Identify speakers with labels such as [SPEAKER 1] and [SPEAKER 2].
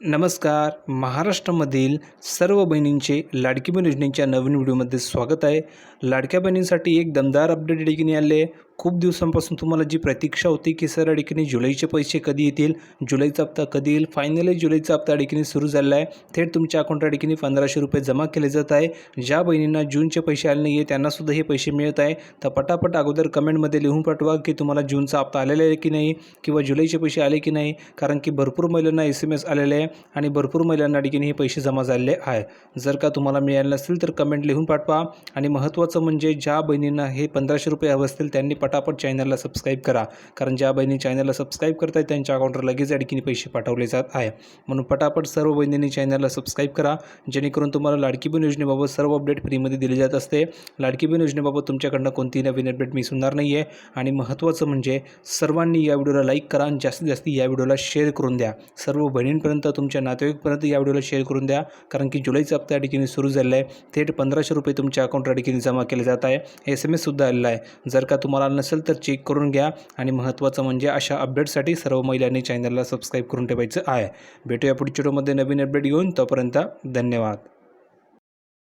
[SPEAKER 1] नमस्कार. महाराष्ट्रामधील सर्व बहिणींचे लाडकी बहीण योजनेच्या नवीन व्हिडिओमध्ये स्वागत आहे. लाडक्या बहिणींसाठी एक दमदार अपडेट या आले. खूप दिवसांपासून तुम्हाला जी प्रतीक्षा होती की सर या जुलैचे पैसे कधी येतील जुलैचा हप्ता कधी येईल फायनली जुलैचा हप्ता या सुरू झाला आहे. थेट तुमच्या अकाउंट या पंधराशे रुपये जमा केले जात आहे. ज्या बहिणींना जूनचे पैसे आले नाही आहे त्यांनासुद्धा हे पैसे मिळत आहे. तर पटापट अगोदर कमेंटमध्ये लिहून पाठवा की तुम्हाला जूनचा हप्ता आलेला आहे की नाही किंवा जुलैचे पैसे आले की नाही कारण की भरपूर महिलांना एस एम एस आलेले आहे आणि भरपूर महिलांना ठिकाणी हे पैसे जमा झालेले आहे. जर का तुम्हाला मिळाले नसतील तर कमेंट लिहून पाठवा. आणि महत्त्वाचं म्हणजे ज्या बहिणींना हे पंधराशे रुपये हवे असतील त्यांनी पटापट चॅनलला सबस्क्राईब करा. कारण ज्या बहिणी चॅनलला सबस्क्राईब आहेत त्यांच्या अकाउंटवर लगेच अडकीने पैसे पाठवले जात आहे. म्हणून पटापट सर्व बहिणींनी चॅनलला सबस्क्राईब करा. जेणेकरून तुम्हाला लाडकी बहीण योजनेबाबत सर्व अपडेट फ्रीमध्ये दिली जात असते. लाडकी बहीण योजनेबाबत तुमच्याकडनं कोणतीही नवीन अपडेट मिस होणार नाही आहे आणि महत्त्वाचं म्हणजे सर्वांनी या व्हिडिओला लाईक करा आणि जास्तीत जास्त या व्हिडिओला शेअर करून द्या. सर्व बहिणींपर्यंत तुमच्या नातेवाईकपर्यंत या व्हिडिओला शेअर करून द्या. कारण की जुलैचा हप्ता अडकीने ठिकाणी सुरू झालेला आहे. थेट पंधराशे रुपये तुमच्या अकाउंटवर ठिकाणी जमा केले जात आहे. एस एम एससुद्धा आलेला आहे. जर का तुम्हाला नसेल तर चेक करून घ्या. आणि महत्त्वाचं म्हणजे अशा अपडेटसाठी सर्व महिलांनी चॅनलला सबस्क्राईब करून ठेवायचं आहे. भेटूया पुढच्या व्हिडिओमध्ये नवीन अपडेट घेऊन. तोपर्यंत धन्यवाद.